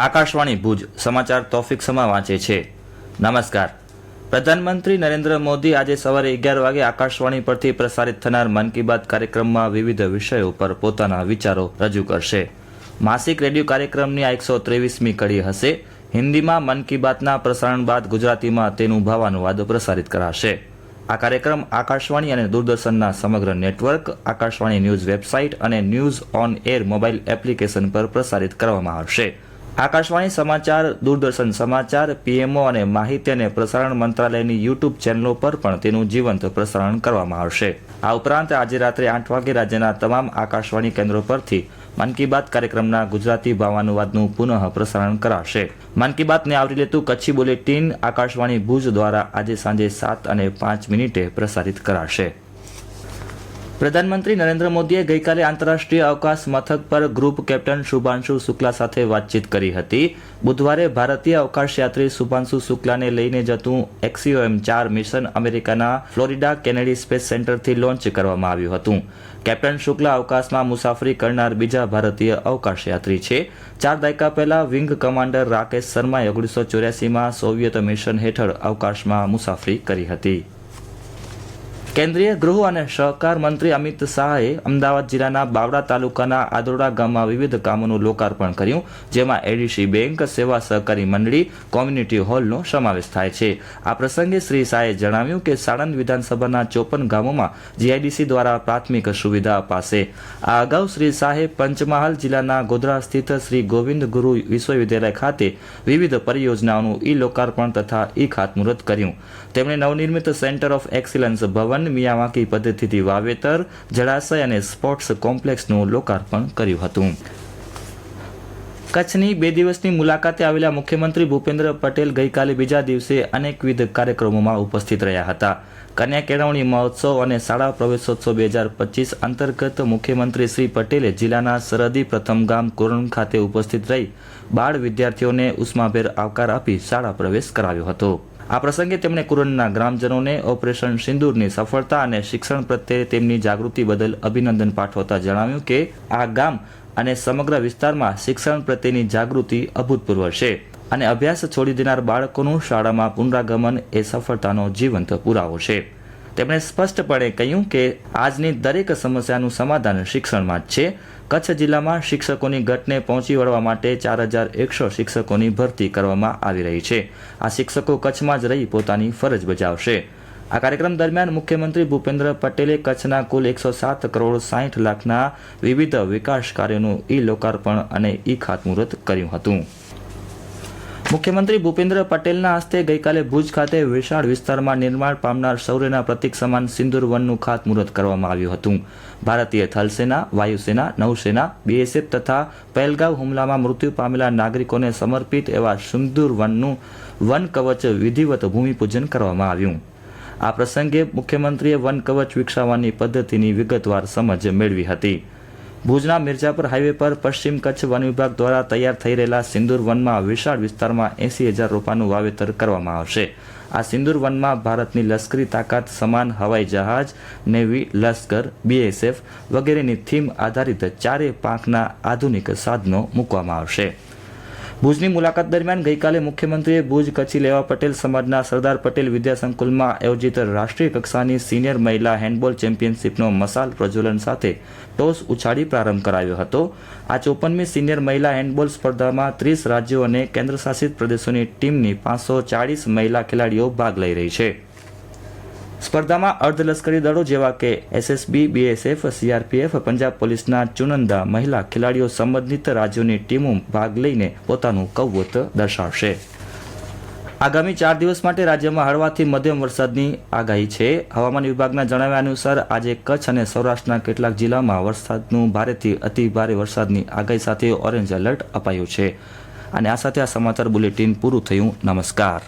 આકાશવાણી ભુજ સમાચાર તોફિક સમા વાંચે છે. નમસ્કાર. પ્રધાનમંત્રી નરેન્દ્ર મોદી આજે સવારે અગિયાર વાગે આકાશવાણી પરથી પ્રસારિત થનાર મન કી બાત કાર્યક્રમમાં વિવિધ વિષયો પર પોતાના વિચારો રજૂ કરશે. માસિક રેડિયો કાર્યક્રમની આ એકસો ત્રેવીસમી કડી હશે. હિન્દીમાં મન કી બાતના પ્રસારણ બાદ ગુજરાતીમાં તેનું ભાવાનુવાદ પ્રસારિત કરાશે. આ કાર્યક્રમ આકાશવાણી અને દૂરદર્શનના સમગ્ર નેટવર્ક, આકાશવાણી ન્યૂઝ વેબસાઇટ અને news on air mobile application પર પ્રસારિત કરવામાં આવશે. આકાશવાણી સમાચાર, દૂરદર્શન સમાચાર, પીએમઓ અને માહિતી અને પ્રસારણ મંત્રાલયની યુટ્યુબ ચેનલો પર પણ તેનું જીવંત પ્રસારણ કરવામાં આવશે. આ ઉપરાંત આજે રાત્રે આઠ વાગે રાજ્યના તમામ આકાશવાણી કેન્દ્રો પરથી મન કી બાત કાર્યક્રમના ગુજરાતી ભાવાનુવાદનું પુનઃ પ્રસારણ કરાશે. મન કી બાતને આવરી લેતું કચ્છી બુલેટિન આકાશવાણી ભુજ દ્વારા આજે સાંજે સાત અને પાંચ મિનિટે પ્રસારિત કરાશે. પ્રધાનમંત્રી નરેન્દ્ર મોદીએ ગઈકાલે આંતરરાષ્ટ્રીય અવકાશ મથક પર ગ્રુપ કેપ્ટન શુભાંશુ શુક્લા સાથે વાતચીત કરી હતી. બુધવારે ભારતીય અવકાશયાત્રી શુભાંશુ શુક્લાને લઈને જતું એક્સીઓએમ ચાર મિશન અમેરિકાના ફ્લોરિડા કેનેડી સ્પેસ સેન્ટરથી લોન્ચ કરવામાં આવ્યું હતું. કેપ્ટન શુક્લા અવકાશમાં મુસાફરી કરનાર બીજા ભારતીય અવકાશયાત્રી છે. ચાર દાયકા પહેલા વિંગ કમાન્ડર રાકેશ શર્માએ ઓગણીસો ચોર્યાસીમાં સોવિયત મિશન હેઠળ અવકાશમાં મુસાફરી કરી હતી. કેન્દ્રીય ગૃહ અને સહકાર મંત્રી અમિત શાહે અમદાવાદ જિલ્લાના બાવડા તાલુકાના આદોડા ગામમાં વિવિધ કામોનું લોકાર્પણ કર્યું, જેમાં એડીસી બેંક, સેવા સહકારી મંડળી, કોમ્યુનિટી હોલનો સમાવેશ થાય છે. આ પ્રસંગે શ્રી શાહે જણાવ્યું કે સાણંદ વિધાનસભાના ચોપન ગામોમાં જીઆઈડીસી દ્વારા પ્રાથમિક સુવિધા અપાશે. આ અગાઉ શ્રી શાહે પંચમહાલ જિલ્લાના ગોધરા સ્થિત શ્રી ગોવિંદ ગુરુ વિશ્વવિદ્યાલય ખાતે વિવિધ પરિયોજનાઓનું ઈ લોકાર્પણ તથા ઈ ખાતમુહૂર્ત કર્યું. તેમણે નવનિર્મિત સેન્ટર ઓફ એક્સિલન્સ ભવન મિયાવાકી પદ્ધતિથી વાવેતર, જળાશય અને સ્પોર્ટ્સ કોમ્પ્લેક્સનું લોકાર્પણ કર્યું હતું. કચ્છની બે દિવસની મુલાકાતે આવેલા મુખ્યમંત્રી ભૂપેન્દ્ર પટેલ ગઈકાલે બીજા દિવસે અનેકવિધ કાર્યક્રમોમાં ઉપસ્થિત રહ્યા હતા. કન્યા કેળવણી મહોત્સવ અને શાળા પ્રવેશોત્સવ બે હજાર પચીસ અંતર્ગત મુખ્યમંત્રી શ્રી પટેલે જિલ્લાના સરહદી પ્રથમ ગામ કોરણ ખાતે ઉપસ્થિત રહી બાળ વિદ્યાર્થીઓને ઉષ્માભેર આવકાર આપી શાળા પ્રવેશ કરાવ્યો હતો. આ પ્રસંગે તેમણે કુરનના ગ્રામજનોને ઓપરેશન સિંદૂરની સફળતા અને શિક્ષણ પ્રત્યે તેમની જાગૃતિ બદલ અભિનંદન પાઠવતા જણાવ્યું કે આ ગામ અને સમગ્ર વિસ્તારમાં શિક્ષણ પ્રત્યેની જાગૃતિ અભૂતપૂર્વ છે અને અભ્યાસ છોડી દેનાર બાળકોનું શાળામાં પુનરાગમન એ સફળતાનો જીવંત પુરાવો છે. તેમણે સ્પષ્ટપણે કહ્યું કે આજની દરેક સમસ્યાનું સમાધાન શિક્ષણમાં જ છે. કચ્છ જિલ્લામાં શિક્ષકોની ઘટને પહોંચી વળવા માટે ચાર હજાર એકસો શિક્ષકોની ભરતી કરવામાં આવી રહી છે. આ શિક્ષકો કચ્છમાં જ રહી પોતાની ફરજ બજાવશે. આ કાર્યક્રમ દરમિયાન મુખ્યમંત્રી ભૂપેન્દ્ર પટેલે કચ્છના કુલ એકસો સાત કરોડ સાઠ લાખના વિવિધ વિકાસ કાર્યોનું ઈ લોકાર્પણ અને ઈ ખાતમુહૂર્ત કર્યું હતું. મુખ્યમંત્રી ભૂપેન્દ્ર પટેલના હસ્તે ગઈકાલે ભુજ ખાતે વિશાળ વિસ્તારમાં નિર્માણ પામનાર શૌર્યના પ્રતિક સમાન સિંદુર વનનું ખાતમુહૂર્ત કરવામાં આવ્યું હતું. ભારતીય થલસેના, વાયુસેના, નૌસેના, બીએસએફ તથા પહેલગાંવ હુમલામાં મૃત્યુ પામેલા નાગરિકોને સમર્પિત એવા સિંદુર વનનું વન કવચ વિધિવત ભૂમિપૂજન કરવામાં આવ્યું. આ પ્રસંગે મુખ્યમંત્રીએ વન કવચ વિકસાવવાની પદ્ધતિની વિગતવાર સમજ મેળવી હતી. ભુજના મિર્જાપુર હાઈવે પર પશ્ચિમ કચ્છ વન વિભાગ દ્વારા તૈયાર થઈ રહેલા સિંદુર વનમાં વિશાળ વિસ્તારમાં એસી હજાર રોપાનું વાવેતર કરવામાં આવશે. આ સિંદુર વનમાં ભારતની લશ્કરી તાકાત સમાન હવાઈ જહાજ, નેવી, લશ્કર, બીએસએફ વગેરેની થીમ આધારિત ચારે પાંખના આધુનિક સાધનો મૂકવામાં આવશે. ભુજની મુલાકાત દરમિયાન ગઈકાલે મુખ્યમંત્રીએ ભુજ કચ્છી લેવા પટેલ સમાજના સરદાર પટેલ વિદ્યાસંકુલમાં આયોજિત રાષ્ટ્રીય કક્ષાની સિનિયર મહિલા હેન્ડબોલ ચેમ્પિયનશિપનો મસાલ પ્રજ્વલન સાથે ટોસ ઉછાળી પ્રારંભ કરાવ્યો હતો. આ ચોપનમી સિનિયર મહિલા હેન્ડબોલ સ્પર્ધામાં ત્રીસ રાજ્યો અને કેન્દ્રશાસિત પ્રદેશોની ટીમની પાંચસો ચાળીસ મહિલા ખેલાડીઓ ભાગ લઈ રહી છે. સ્પર્ધામાં અર્ધલશ્કરી દળો જેવા કે એસએસબી બીએસએફ સીઆરપીએફ પંજાબ પોલીસના ચુનંદા મહિલા ખેલાડીઓ સંબંધિત રાજ્યોની ટીમો ભાગ લઈને પોતાનું કૌવત દર્શાવશે. આગામી ચાર દિવસ માટે રાજ્યમાં હળવાથી મધ્યમ વરસાદની આગાહી છે. હવામાન વિભાગના જણાવ્યા અનુસાર આજે કચ્છ અને સૌરાષ્ટ્રના કેટલાક જિલ્લામાં વરસાદનું ભારેથી અતિ ભારે વરસાદની આગાહી સાથે ઓરેન્જ એલર્ટ અપાયું છે. અને આ સાથે આ સમાચાર બુલેટિન પૂરું થયું. નમસ્કાર.